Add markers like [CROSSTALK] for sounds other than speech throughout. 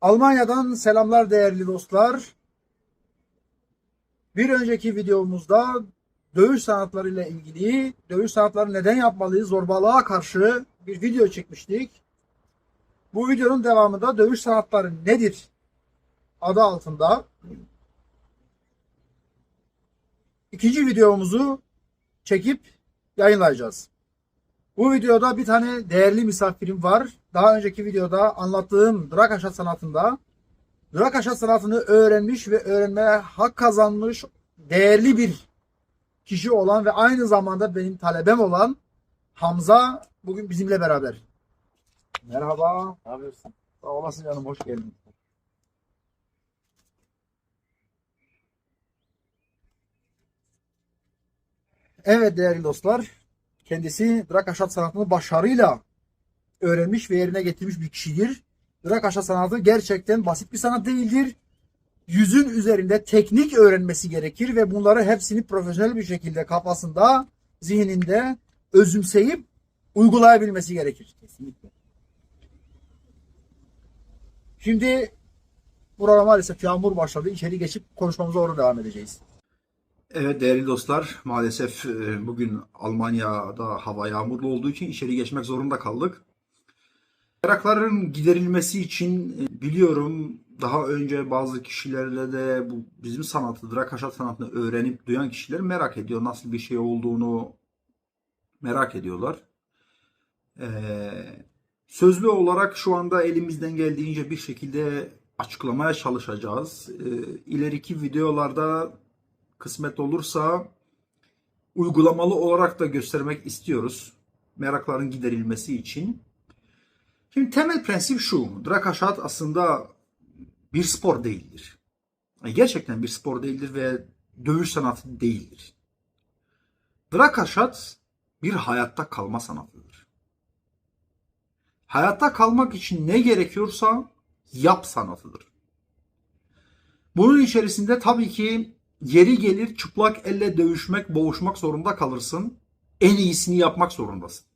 Almanya'dan selamlar değerli dostlar. Bir önceki videomuzda dövüş sanatları ile ilgili dövüş sanatları neden yapmalıyız zorbalığa karşı bir video çekmiştik. Bu videonun devamında dövüş sanatları nedir adı altında ikinci videomuzu çekip yayınlayacağız. Bu videoda bir tane değerli misafirim var. Daha önceki videoda anlattığım drag aşat sanatında drag aşat sanatını öğrenmiş ve öğrenmeye hak kazanmış değerli bir kişi olan ve aynı zamanda benim talebem olan Hamza bugün bizimle beraber. Merhaba. Ne yapıyorsun? Sağ olasın canım. Hoş geldin. Evet değerli dostlar. Kendisi drag aşat sanatını başarıyla öğrenmiş ve yerine getirmiş bir kişidir. Drag aşat sanatı gerçekten basit bir sanat değildir. Yüzün üzerinde teknik öğrenmesi gerekir ve bunları hepsini profesyonel bir şekilde kafasında, zihninde özümseyip uygulayabilmesi gerekir. Kesinlikle. Şimdi burada maalesef yağmur başladı. İçeri geçip konuşmamıza orada devam edeceğiz. Evet değerli dostlar maalesef e, bugün Almanya'da hava yağmurlu olduğu için içeri geçmek zorunda kaldık. Merakların giderilmesi için e, biliyorum daha önce bazı kişilerle de bu bizim sanatı, drag haşat sanatını öğrenip duyan kişiler merak ediyor. Nasıl bir şey olduğunu merak ediyorlar. Ee, sözlü olarak şu anda elimizden geldiğince bir şekilde açıklamaya çalışacağız. Ee, ileriki videolarda kısmet olursa uygulamalı olarak da göstermek istiyoruz. Merakların giderilmesi için. Şimdi temel prensip şu. Drag haşat aslında bir spor değildir. Gerçekten bir spor değildir ve dövüş sanatı değildir. Drag haşat bir hayatta kalma sanatıdır. Hayatta kalmak için ne gerekiyorsa yap sanatıdır. Bunun içerisinde tabii ki yeri gelir çıplak elle dövüşmek, boğuşmak zorunda kalırsın. En iyisini yapmak zorundasın.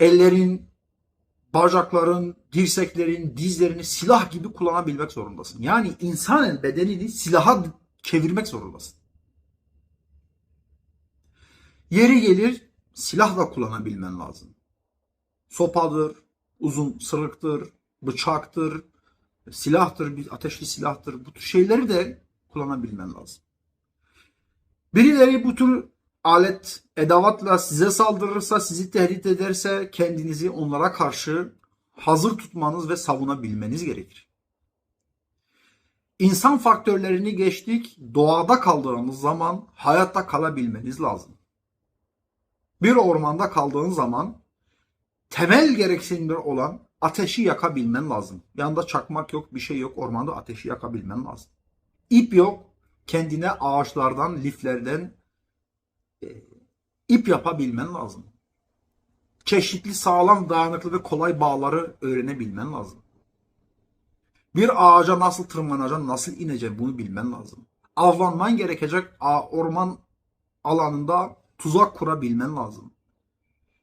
Ellerin, bacakların, dirseklerin, dizlerini silah gibi kullanabilmek zorundasın. Yani insanın bedenini silaha çevirmek zorundasın. Yeri gelir silah da kullanabilmen lazım. Sopadır, uzun sırıktır, bıçaktır, silahtır, bir ateşli silahtır. Bu tür şeyleri de kullanabilmen lazım. Birileri bu tür alet, edavatla size saldırırsa, sizi tehdit ederse kendinizi onlara karşı hazır tutmanız ve savunabilmeniz gerekir. İnsan faktörlerini geçtik, doğada kaldığınız zaman hayatta kalabilmeniz lazım. Bir ormanda kaldığın zaman temel gereksinimler olan ateşi yakabilmen lazım. Yanında çakmak yok, bir şey yok. Ormanda ateşi yakabilmen lazım. İp yok. Kendine ağaçlardan, liflerden ip yapabilmen lazım. Çeşitli sağlam, dayanıklı ve kolay bağları öğrenebilmen lazım. Bir ağaca nasıl tırmanacaksın, nasıl ineceksin bunu bilmen lazım. Avlanman gerekecek orman alanında tuzak kurabilmen lazım.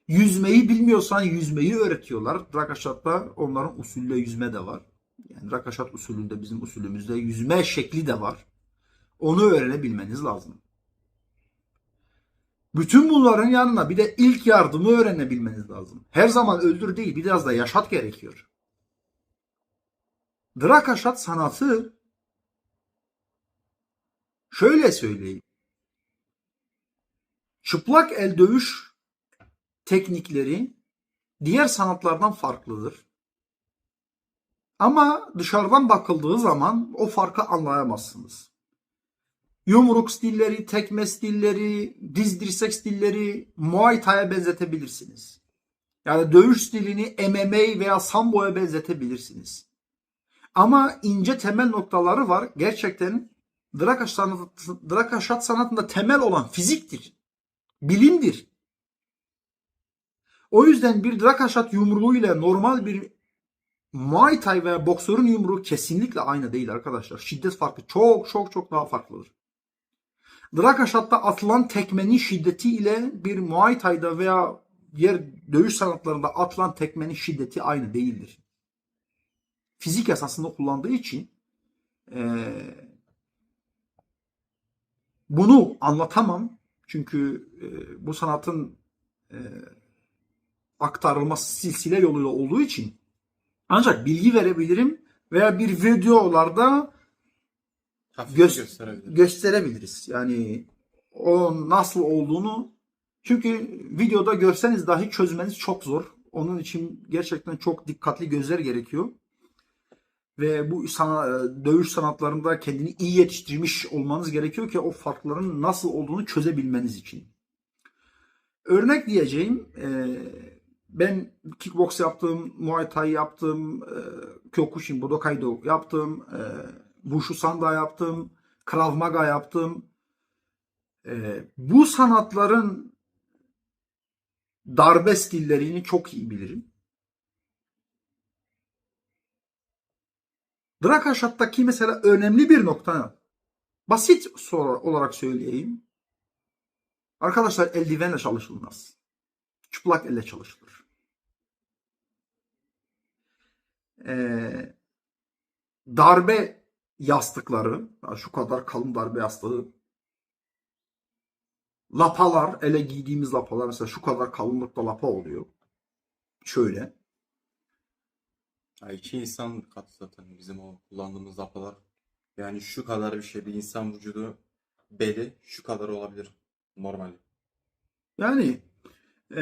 Yüzmeyi bilmiyorsan yüzmeyi öğretiyorlar. Rakaşat'ta onların usulle yüzme de var. Yani Rakaşat usulünde bizim usulümüzde yüzme şekli de var. Onu öğrenebilmeniz lazım. Bütün bunların yanına bir de ilk yardımı öğrenebilmeniz lazım. Her zaman öldür değil biraz da yaşat gerekiyor. Drakaşat sanatı şöyle söyleyeyim. Çıplak el dövüş teknikleri diğer sanatlardan farklıdır. Ama dışarıdan bakıldığı zaman o farkı anlayamazsınız. Yumruk stilleri, tekme stilleri, diz dirsek stilleri Muay Thai'ye benzetebilirsiniz. Yani dövüş stilini MMA veya Sambo'ya benzetebilirsiniz. Ama ince temel noktaları var. Gerçekten Drakaş sanatı, Drakaşat sanatında temel olan fiziktir. Bilimdir. O yüzden bir drakaşat yumruğu ile normal bir Muay Thai veya boksörün yumruğu kesinlikle aynı değil arkadaşlar. Şiddet farkı çok çok çok daha farklıdır. Drakaşat'ta atılan tekmenin şiddeti ile bir Muay Thai'da veya diğer dövüş sanatlarında atılan tekmenin şiddeti aynı değildir. fizik yasasını kullandığı için e, bunu anlatamam. Çünkü e, bu sanatın e, aktarılması silsile yoluyla olduğu için ancak bilgi verebilirim veya bir videolarda Hafif gösterebiliriz. Yani o nasıl olduğunu çünkü videoda görseniz dahi çözmeniz çok zor. Onun için gerçekten çok dikkatli gözler gerekiyor. Ve bu sana, dövüş sanatlarında kendini iyi yetiştirmiş olmanız gerekiyor ki o farkların nasıl olduğunu çözebilmeniz için. Örnek diyeceğim, e, ben kickbox yaptım, muay thai yaptım, e, kyokushin, budokaido yaptım, e, wushu sanda yaptım, krav maga yaptım. E, bu sanatların darbe stillerini çok iyi bilirim. Drakaşat'taki mesela önemli bir nokta basit soru olarak söyleyeyim. Arkadaşlar eldivenle çalışılmaz. Çıplak elle çalışılır. Ee, darbe yastıkları, şu kadar kalın darbe yastığı, lapalar, ele giydiğimiz lapalar mesela şu kadar kalınlıkta lapa oluyor. Şöyle. Ya iki insan katı zaten bizim o kullandığımız lapalar. Yani şu kadar bir şey bir insan vücudu beli şu kadar olabilir normal. Yani e,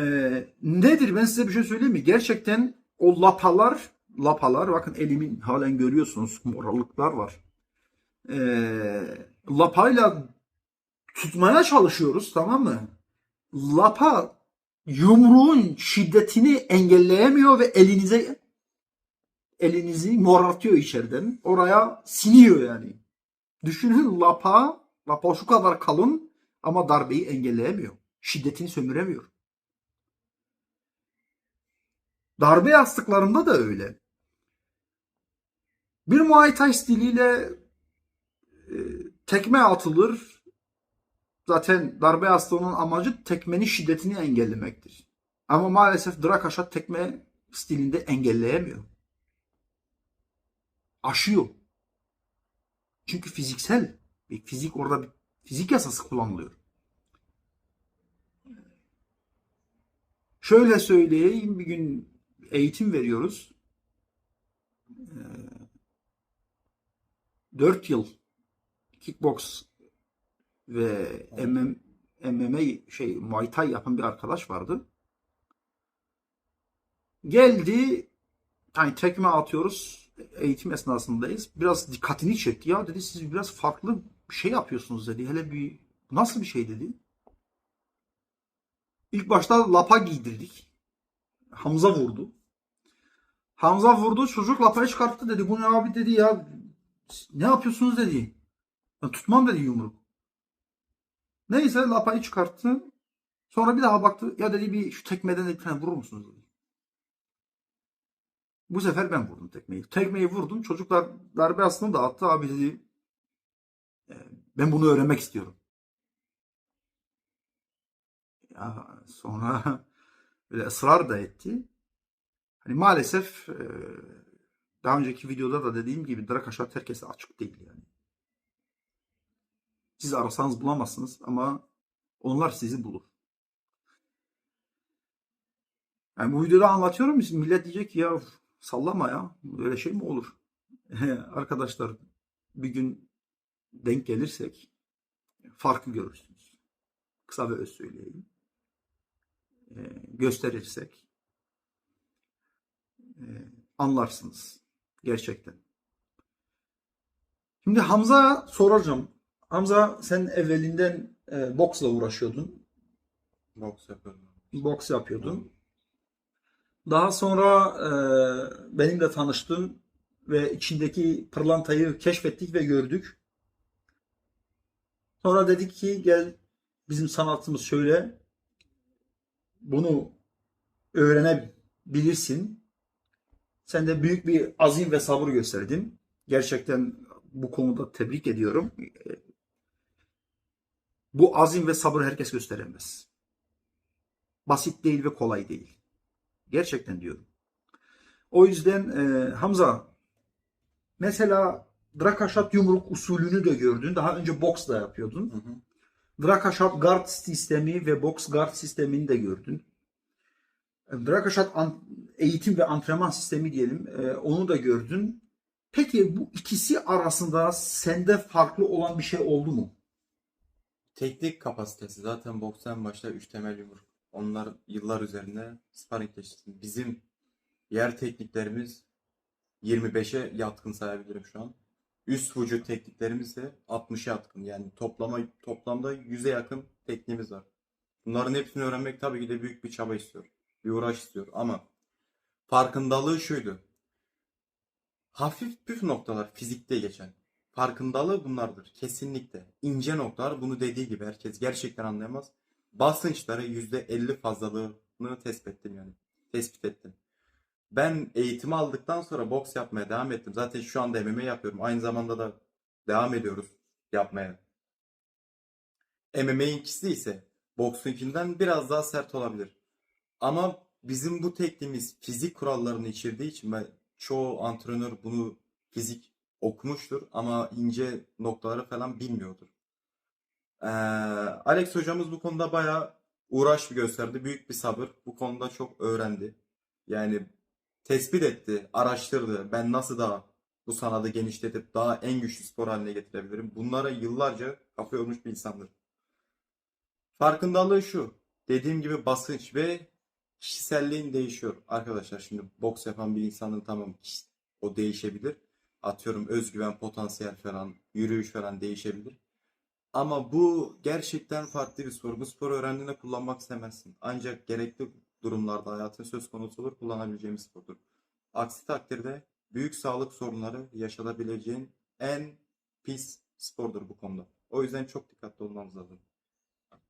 nedir ben size bir şey söyleyeyim mi? Gerçekten o lapalar lapalar bakın elimin halen görüyorsunuz morallıklar var. E, lapayla tutmaya çalışıyoruz tamam mı? Lapa yumruğun şiddetini engelleyemiyor ve elinize elinizi morartıyor içeriden. Oraya siniyor yani. Düşünün lapa, lapa şu kadar kalın ama darbeyi engelleyemiyor. Şiddetini sömüremiyor. Darbe yastıklarında da öyle. Bir Muay Thai stiliyle tekme atılır. Zaten darbe yastığının amacı tekmenin şiddetini engellemektir. Ama maalesef Drakaşat tekme stilinde engelleyemiyor. Aşıyor. Çünkü fiziksel bir fizik orada bir fizik yasası kullanılıyor. Şöyle söyleyeyim bir gün eğitim veriyoruz. 4 yıl kickbox ve MM, MMA şey Muay Thai yapan bir arkadaş vardı. Geldi hani tekme atıyoruz. Eğitim esnasındayız. Biraz dikkatini çekti. Ya dedi siz biraz farklı bir şey yapıyorsunuz dedi. Hele bir nasıl bir şey dedi. İlk başta lapa giydirdik. Hamza vurdu. Hamza vurdu. Çocuk lapayı çıkarttı dedi. Bu ne abi dedi ya. Ne yapıyorsunuz dedi. "Ben tutmam dedi yumruk. Neyse lapayı çıkarttı. Sonra bir daha baktı. Ya dedi bir şu tekmeden bir tane vurur musunuz dedi. Bu sefer ben vurdum tekmeyi. Tekmeyi vurdum. Çocuklar darbe aslında da attı. Abi dedi "e, ben bunu öğrenmek istiyorum. Ya sonra [LAUGHS] böyle ısrar da etti. Hani maalesef e, daha önceki videoda da dediğim gibi Drakaşat herkese açık değil yani. Siz arasanız bulamazsınız ama onlar sizi bulur. Yani bu videoda anlatıyorum. Millet diyecek ki ya sallama ya. Böyle şey mi olur? [LAUGHS] Arkadaşlar bir gün denk gelirsek farkı görürsünüz. Kısa ve öz söyleyeyim. Ee, gösterirsek e, anlarsınız. Gerçekten. Şimdi Hamza soracağım. Hamza sen evvelinden e, boksla uğraşıyordun. Boks yapıyorum. Boks yapıyordun. Daha sonra e, benimle tanıştın ve içindeki pırlantayı keşfettik ve gördük. Sonra dedik ki gel bizim sanatımız şöyle. Bunu öğrenebilirsin. Sen de büyük bir azim ve sabır gösterdin. Gerçekten bu konuda tebrik ediyorum. Bu azim ve sabır herkes gösteremez. Basit değil ve kolay değil. Gerçekten diyorum. O yüzden e, Hamza mesela Drakaşat yumruk usulünü de gördün. Daha önce boks da yapıyordun. Hı hı. Drakaşat guard sistemi ve box guard sistemini de gördün. Drakaşat eğitim ve antrenman sistemi diyelim. e, onu da gördün. Peki bu ikisi arasında sende farklı olan bir şey oldu mu? Teknik kapasitesi zaten boksta en başta 3 temel yumruk. Onlar yıllar üzerinde sparringleşti. Bizim yer tekniklerimiz 25'e yatkın sayabilirim şu an. Üst vücut tekniklerimiz de 60'a yatkın. Yani toplama toplamda 100'e yakın tekniğimiz var. Bunların hepsini öğrenmek tabii ki de büyük bir çaba istiyor. Bir uğraş istiyor ama farkındalığı şuydu. Hafif püf noktalar fizikte geçen. Farkındalığı bunlardır. Kesinlikle. İnce noktalar bunu dediği gibi herkes gerçekten anlayamaz. Basınçları %50 fazlalığını tespit ettim yani. Tespit ettim. Ben eğitimi aldıktan sonra boks yapmaya devam ettim. Zaten şu anda MMA yapıyorum. Aynı zamanda da devam ediyoruz yapmaya. MMA'inkisi ise boksunkinden biraz daha sert olabilir. Ama bizim bu tekniğimiz fizik kurallarını içerdiği için ben çoğu antrenör bunu fizik okumuştur ama ince noktaları falan bilmiyordur. Ee, Alex hocamız bu konuda bayağı uğraş gösterdi. Büyük bir sabır. Bu konuda çok öğrendi. Yani tespit etti, araştırdı. Ben nasıl daha bu sanadı genişletip daha en güçlü spor haline getirebilirim. Bunlara yıllarca kafa yormuş bir insandır. Farkındalığı şu. Dediğim gibi basınç ve kişiselliğin değişiyor. Arkadaşlar şimdi boks yapan bir insanın tamam o değişebilir. Atıyorum özgüven, potansiyel falan, yürüyüş falan değişebilir. Ama bu gerçekten farklı bir spor. Bu sporu öğrendiğinde kullanmak istemezsin. Ancak gerekli durumlarda hayatın söz konusu olur kullanabileceğin bir spordur. Aksi takdirde büyük sağlık sorunları yaşanabileceğin en pis spordur bu konuda. O yüzden çok dikkatli olmamız lazım.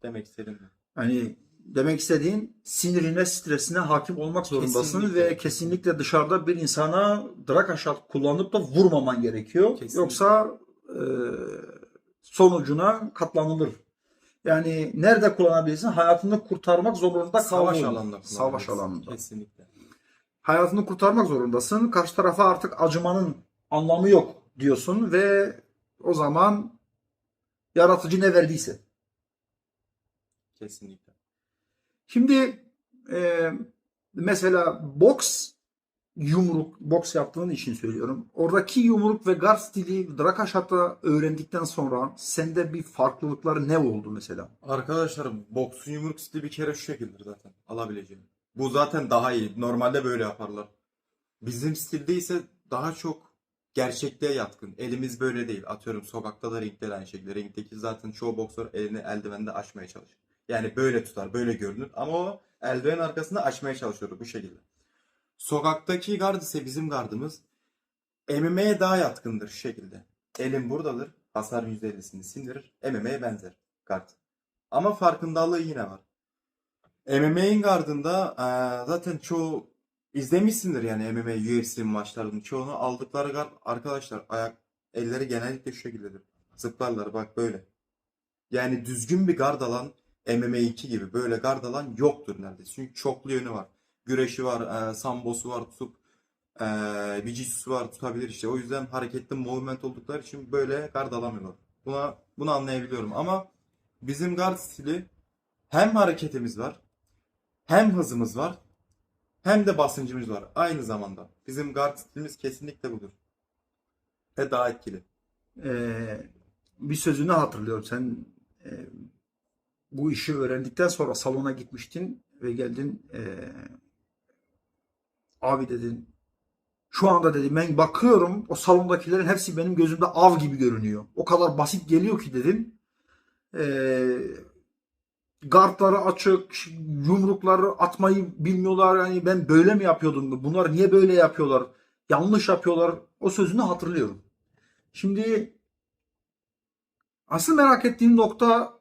Demek istedim. Hani demek istediğin sinirine, stresine hakim olmak zorundasın Kesinlikle. ve kesinlikle dışarıda bir insana drakaşat kullanıp da vurmaman gerekiyor. Kesinlikle. Yoksa e, sonucuna katlanılır. Yani nerede kullanabilirsin? Hayatını kurtarmak zorunda Savaş alanında Savaş alanında. Kesinlikle. Hayatını kurtarmak zorundasın. Karşı tarafa artık acımanın anlamı yok diyorsun ve o zaman yaratıcı ne verdiyse. Kesinlikle. Şimdi e, mesela boks yumruk, boks yaptığın için söylüyorum. Oradaki yumruk ve guard stili Drakaşat'ta öğrendikten sonra sende bir farklılıklar ne oldu mesela? Arkadaşlar boksun yumruk stili bir kere şu şekildir zaten alabileceğim. Bu zaten daha iyi. Normalde böyle yaparlar. Bizim stilde ise daha çok gerçekliğe yatkın. Elimiz böyle değil. Atıyorum sokakta da ringde de aynı şekilde. Ringdeki zaten çoğu boksör elini eldivende açmaya çalışır. Yani böyle tutar, böyle görünür. Ama o eldiven arkasında açmaya çalışıyor bu şekilde. Sokaktaki gard ise bizim gardımız MMA'ye daha yatkındır şu şekilde. Elim buradadır. Hasar %50'sini sindirir. MMA'ye benzer gard. Ama farkındalığı yine var. MMA'in gardında zaten çoğu izlemişsindir yani MMA, UFC maçlarının çoğunu aldıkları gard arkadaşlar ayak elleri genellikle şu şekildedir. Zıplarlar bak böyle. Yani düzgün bir gard alan MMA 2 gibi böyle gard alan yoktur neredeyse. Çünkü çoklu yönü var. Güreşi var, eee, sambosu var tutup eee jiu-jitsu'su var tutabilir işte. O yüzden hareketli movement oldukları için böyle gard alamıyorlar. Buna bunu anlayabiliyorum ama bizim guard stili hem hareketimiz var, hem hızımız var, hem de basıncımız var aynı zamanda. Bizim guard stilimiz kesinlikle budur. Ve daha etkili. E, bir sözünü hatırlıyorum. Sen e, bu işi öğrendikten sonra salona gitmiştin ve geldin e, abi dedin şu anda dedim ben bakıyorum o salondakilerin hepsi benim gözümde av gibi görünüyor. O kadar basit geliyor ki dedim. Ee, gardları açık, yumrukları atmayı bilmiyorlar. Yani ben böyle mi yapıyordum? Bunlar niye böyle yapıyorlar? Yanlış yapıyorlar. O sözünü hatırlıyorum. Şimdi asıl merak ettiğim nokta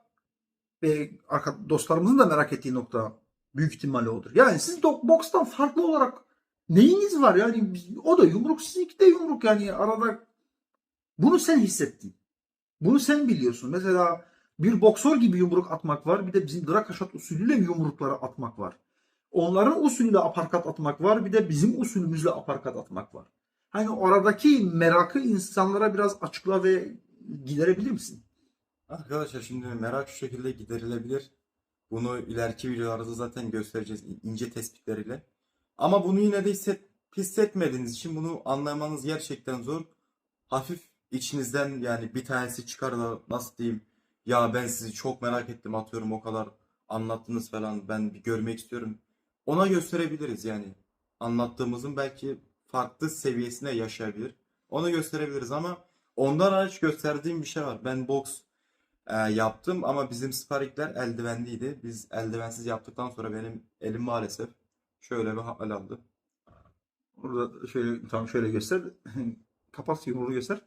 arka dostlarımızın da merak ettiği nokta büyük ihtimalle odur. Yani siz bokstan farklı olarak neyiniz var yani o da yumruk sizinki de yumruk yani arada bunu sen hissettin. Bunu sen biliyorsun. Mesela bir boksör gibi yumruk atmak var. Bir de bizim Drakaşat usulüyle yumrukları atmak var. Onların usulüyle aparkat atmak var. Bir de bizim usulümüzle aparkat atmak var. Hani oradaki merakı insanlara biraz açıkla ve giderebilir misin? Arkadaşlar şimdi merak şu şekilde giderilebilir. Bunu ileriki videolarda zaten göstereceğiz ince tespitleriyle. Ama bunu yine de hisset, hissetmediğiniz için bunu anlamanız gerçekten zor. Hafif içinizden yani bir tanesi çıkar da nasıl diyeyim ya ben sizi çok merak ettim atıyorum o kadar anlattınız falan ben bir görmek istiyorum. Ona gösterebiliriz yani. Anlattığımızın belki farklı seviyesine yaşayabilir. Onu gösterebiliriz ama ondan hariç gösterdiğim bir şey var. Ben boks e, yaptım ama bizim sparringler eldivenliydi. Biz eldivensiz yaptıktan sonra benim elim maalesef şöyle bir hal aldı. Orada şöyle tam şöyle göster. [LAUGHS] Kapat yumruğu göster.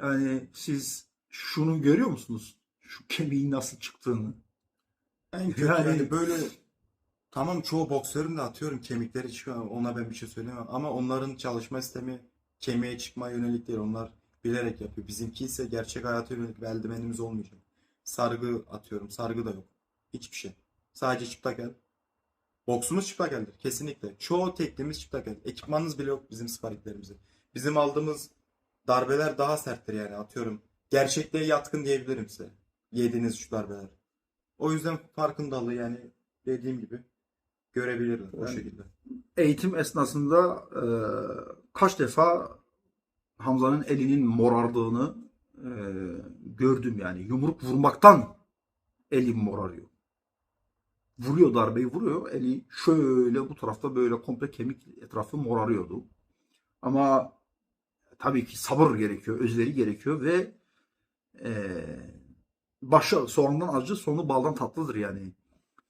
Yani siz şunu görüyor musunuz? Şu kemiğin nasıl çıktığını. En kötü Yani- yani böyle tamam çoğu boksörün de atıyorum kemikleri çıkıyor ona ben bir şey söyleyemem ama onların çalışma sistemi kemiğe çıkma yönelik değil onlar bilerek yapıyor. Bizimki ise gerçek hayata yönelik bir eldivenimiz olmayacak. Sargı atıyorum sargı da yok. Hiçbir şey. Sadece çıplak el. Boksumuz çıplak eldir kesinlikle. Çoğu tekniğimiz çıplak el. Ekipmanımız bile yok bizim sparringlerimizde. Bizim aldığımız darbeler daha serttir yani atıyorum. Gerçekliğe yatkın diyebilirim size. Yediğiniz şu darbeler. O yüzden farkındalığı yani dediğim gibi görebilirler o Yani- şekilde. Eğitim esnasında e, kaç defa Hamza'nın elinin morardığını e, gördüm yani. Yumruk vurmaktan elim morarıyor. Vuruyor darbeyi vuruyor. Eli şöyle bu tarafta böyle komple kemik etrafı morarıyordu. Ama tabii ki sabır gerekiyor, özveri gerekiyor ve e, başı sonundan acı, sonu baldan tatlıdır yani.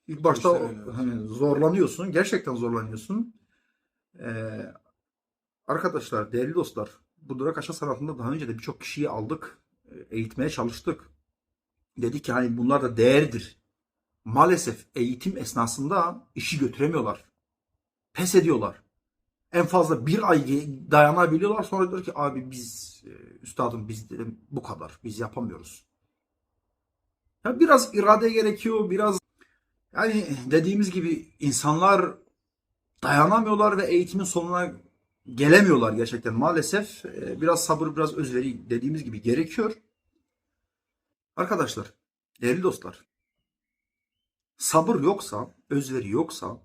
İlk başta hani zorlanıyorsun, gerçekten zorlanıyorsun. E, arkadaşlar, değerli dostlar, bu durak aşağı sanatında daha önce de birçok kişiyi aldık, e, eğitmeye çalıştık. Dedik ki hani bunlar da değerdir. Maalesef eğitim esnasında işi götüremiyorlar. Pes ediyorlar. En fazla bir ay dayanabiliyorlar. Sonra diyor ki abi biz e, üstadım biz dedim bu kadar. Biz yapamıyoruz. Ya biraz irade gerekiyor. Biraz yani dediğimiz gibi insanlar dayanamıyorlar ve eğitimin sonuna gelemiyorlar gerçekten maalesef. E, Biraz sabır, biraz özveri dediğimiz gibi gerekiyor. Arkadaşlar, değerli dostlar. Sabır yoksa, özveri yoksa,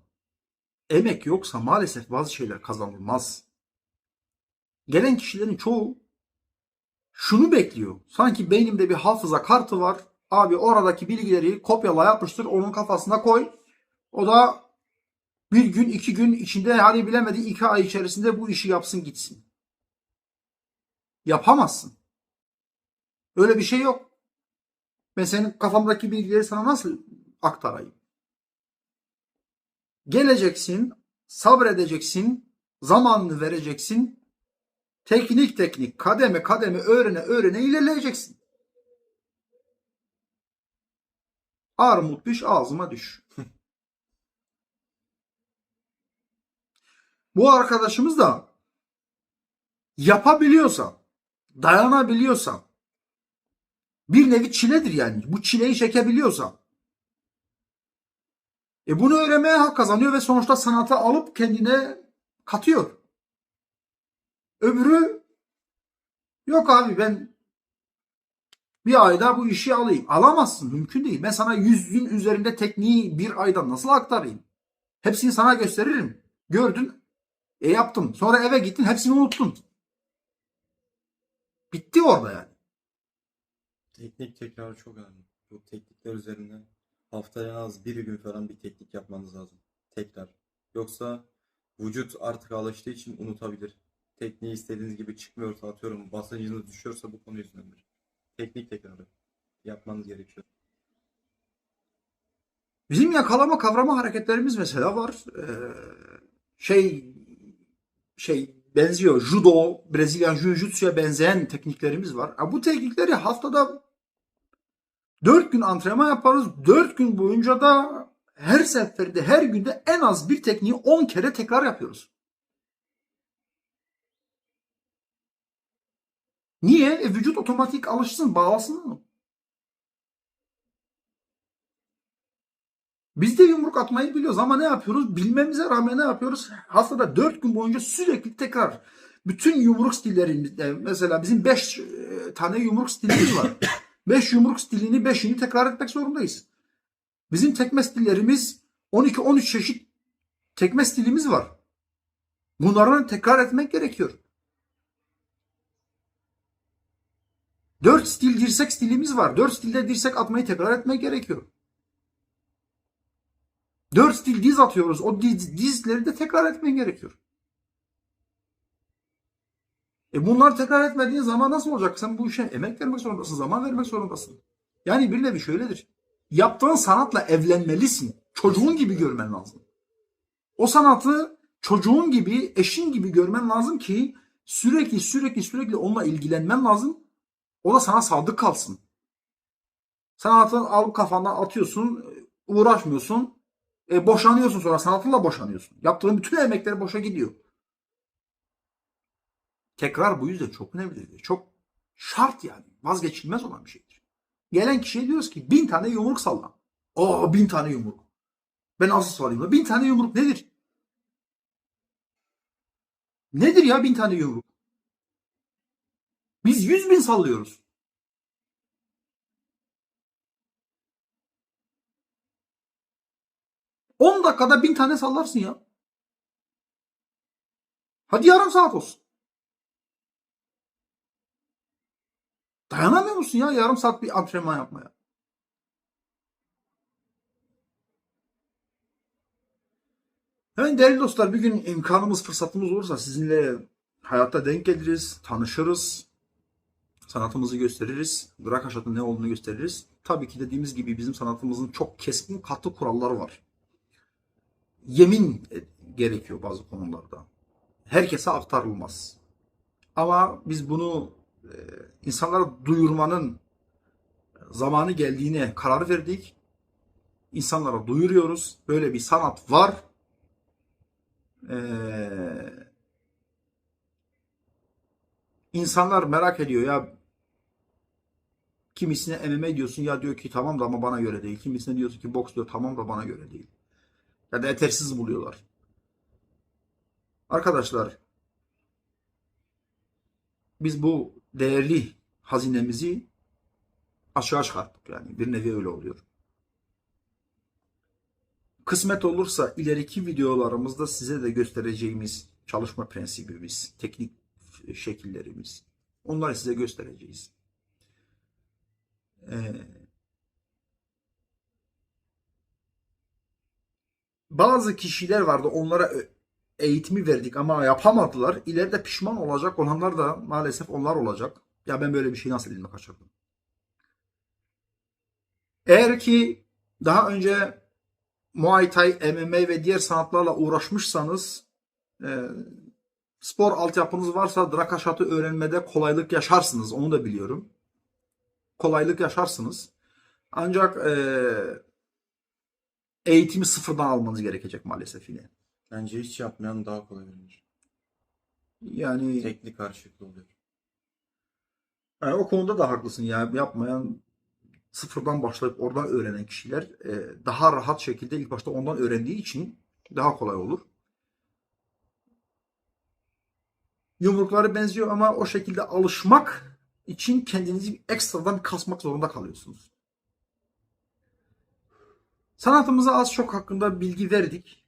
emek yoksa maalesef bazı şeyler kazanılmaz. Gelen kişilerin çoğu şunu bekliyor. Sanki beynimde bir hafıza kartı var. Abi oradaki bilgileri kopyala yapıştır, onun kafasına koy. O da bir gün, iki gün içinde hadi bilemedi iki ay içerisinde bu işi yapsın gitsin. Yapamazsın. Öyle bir şey yok. Ben senin kafamdaki bilgileri sana nasıl aktarayım? Geleceksin, sabredeceksin, zamanını vereceksin. Teknik teknik, kademe kademe öğrene öğrene ilerleyeceksin. Armut düş ağzıma düş. Bu arkadaşımız da yapabiliyorsa, dayanabiliyorsa, bir nevi çiledir yani. Bu çileyi çekebiliyorsa, e bunu öğrenmeye hak kazanıyor ve sonuçta sanata alıp kendine katıyor. Öbürü yok abi ben bir ayda bu işi alayım. Alamazsın. Mümkün değil. Ben sana yüzün üzerinde tekniği bir ayda nasıl aktarayım? Hepsini sana gösteririm. Gördün. E yaptım. Sonra eve gittin. Hepsini unuttun. Bitti orada yani. Teknik tekrarı çok önemli. Bu teknikler üzerinden haftaya en az bir gün falan bir teknik yapmanız lazım. Tekrar. Yoksa vücut artık alıştığı için unutabilir. Tekniği istediğiniz gibi çıkmıyorsa atıyorum basıncınız düşüyorsa bu konu yüzündendir. Teknik tekrarı yapmanız gerekiyor. Bizim yakalama kavrama hareketlerimiz mesela var. Ee, şey şey benziyor. Judo, Brezilyan Jiu-Jitsu'ya benzeyen tekniklerimiz var. Ha, bu teknikleri haftada 4 gün antrenman yaparız. 4 gün boyunca da her seferde, her günde en az bir tekniği 10 kere tekrar yapıyoruz. Niye? E, vücut otomatik alışsın, bağlasın Biz de yumruk atmayı biliyoruz ama ne yapıyoruz? Bilmemize rağmen ne yapıyoruz? Haftada 4 gün boyunca sürekli tekrar. bütün yumruk stillerimizde mesela bizim 5 tane yumruk stilimiz var. [COUGHS] 5 yumruk stilini 5'ini tekrar etmek zorundayız. Bizim tekme stillerimiz 12-13 çeşit tekme stilimiz var. Bunları tekrar etmek gerekiyor. 4 stil dirsek stilimiz var. 4 stilde dirsek atmayı tekrar etmek gerekiyor. 4 stil diz atıyoruz. O diz, dizleri de tekrar etmen gerekiyor. E bunlar tekrar etmediğin zaman nasıl olacak? Sen bu işe emek vermek zorundasın, zaman vermek zorundasın. Yani bir nevi şöyledir. Yaptığın sanatla evlenmelisin. Çocuğun gibi görmen lazım. O sanatı çocuğun gibi, eşin gibi görmen lazım ki sürekli sürekli sürekli onunla ilgilenmen lazım. O da sana sadık kalsın. Sanatını alıp kafandan atıyorsun, uğraşmıyorsun, e, boşanıyorsun sonra sanatınla boşanıyorsun. Yaptığın bütün emekler boşa gidiyor. Tekrar bu yüzden çok önemlidir. Çok şart yani. Vazgeçilmez olan bir şeydir. Gelen kişiye diyoruz ki bin tane yumruk salla. Aa bin tane yumruk. Ben nasıl da? Bin tane yumruk nedir? Nedir ya bin tane yumruk? Biz yüz bin sallıyoruz. On dakikada bin tane sallarsın ya. Hadi yarım saat olsun. Dayanamıyor musun ya yarım saat bir antrenman yapmaya? Evet değerli dostlar bir gün imkanımız fırsatımız olursa sizinle hayatta denk geliriz, tanışırız, sanatımızı gösteririz, Drak Haşat'ın ne olduğunu gösteririz. Tabii ki dediğimiz gibi bizim sanatımızın çok keskin katı kuralları var. Yemin gerekiyor bazı konularda. Herkese aktarılmaz. Ama biz bunu e, insanlara duyurmanın zamanı geldiğine karar verdik. İnsanlara duyuruyoruz. Böyle bir sanat var. Ee, insanlar merak ediyor ya kimisine MMA diyorsun ya diyor ki tamam da ama bana göre değil. Kimisine diyorsun ki boks diyor tamam da bana göre değil. Ya da yetersiz buluyorlar. Arkadaşlar biz bu değerli hazinemizi aşağı çıkarttık yani bir nevi öyle oluyor. Kısmet olursa ileriki videolarımızda size de göstereceğimiz çalışma prensibimiz, teknik şekillerimiz onları size göstereceğiz. Ee, bazı kişiler vardı onlara eğitimi verdik ama yapamadılar. İleride pişman olacak olanlar da maalesef onlar olacak. Ya ben böyle bir şey nasıl elime kaçırdım? Eğer ki daha önce Muay Thai, MMA ve diğer sanatlarla uğraşmışsanız e, spor altyapınız varsa Drakaşat'ı öğrenmede kolaylık yaşarsınız. Onu da biliyorum. Kolaylık yaşarsınız. Ancak e, eğitimi sıfırdan almanız gerekecek maalesef yine. Bence hiç yapmayan daha kolay öğrenir. Yani Teknik karşılıklı oluyor. Yani o konuda da haklısın ya. Yapmayan sıfırdan başlayıp oradan öğrenen kişiler e, daha rahat şekilde ilk başta ondan öğrendiği için daha kolay olur. Yumrukları benziyor ama o şekilde alışmak için kendinizi ekstradan kasmak zorunda kalıyorsunuz. Sanatımıza az çok hakkında bilgi verdik.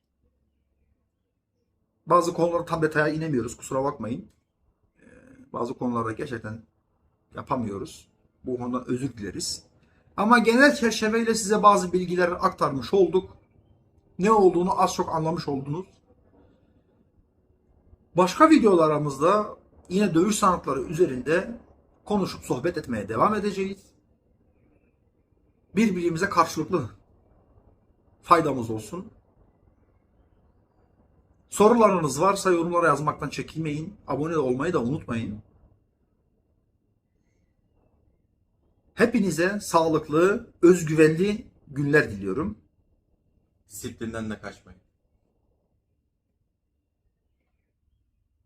Bazı konularda tam detaya inemiyoruz. Kusura bakmayın. Ee, Bazı konularda gerçekten yapamıyoruz. Bu konuda özür dileriz. Ama genel çerçeveyle size bazı bilgileri aktarmış olduk. Ne olduğunu az çok anlamış oldunuz. Başka videolarımızda yine dövüş sanatları üzerinde konuşup sohbet etmeye devam edeceğiz. Birbirimize karşılıklı faydamız olsun. Sorularınız varsa yorumlara yazmaktan çekinmeyin. Abone olmayı da unutmayın. Hepinize sağlıklı, özgüvenli günler diliyorum. Disiplinden de kaçmayın.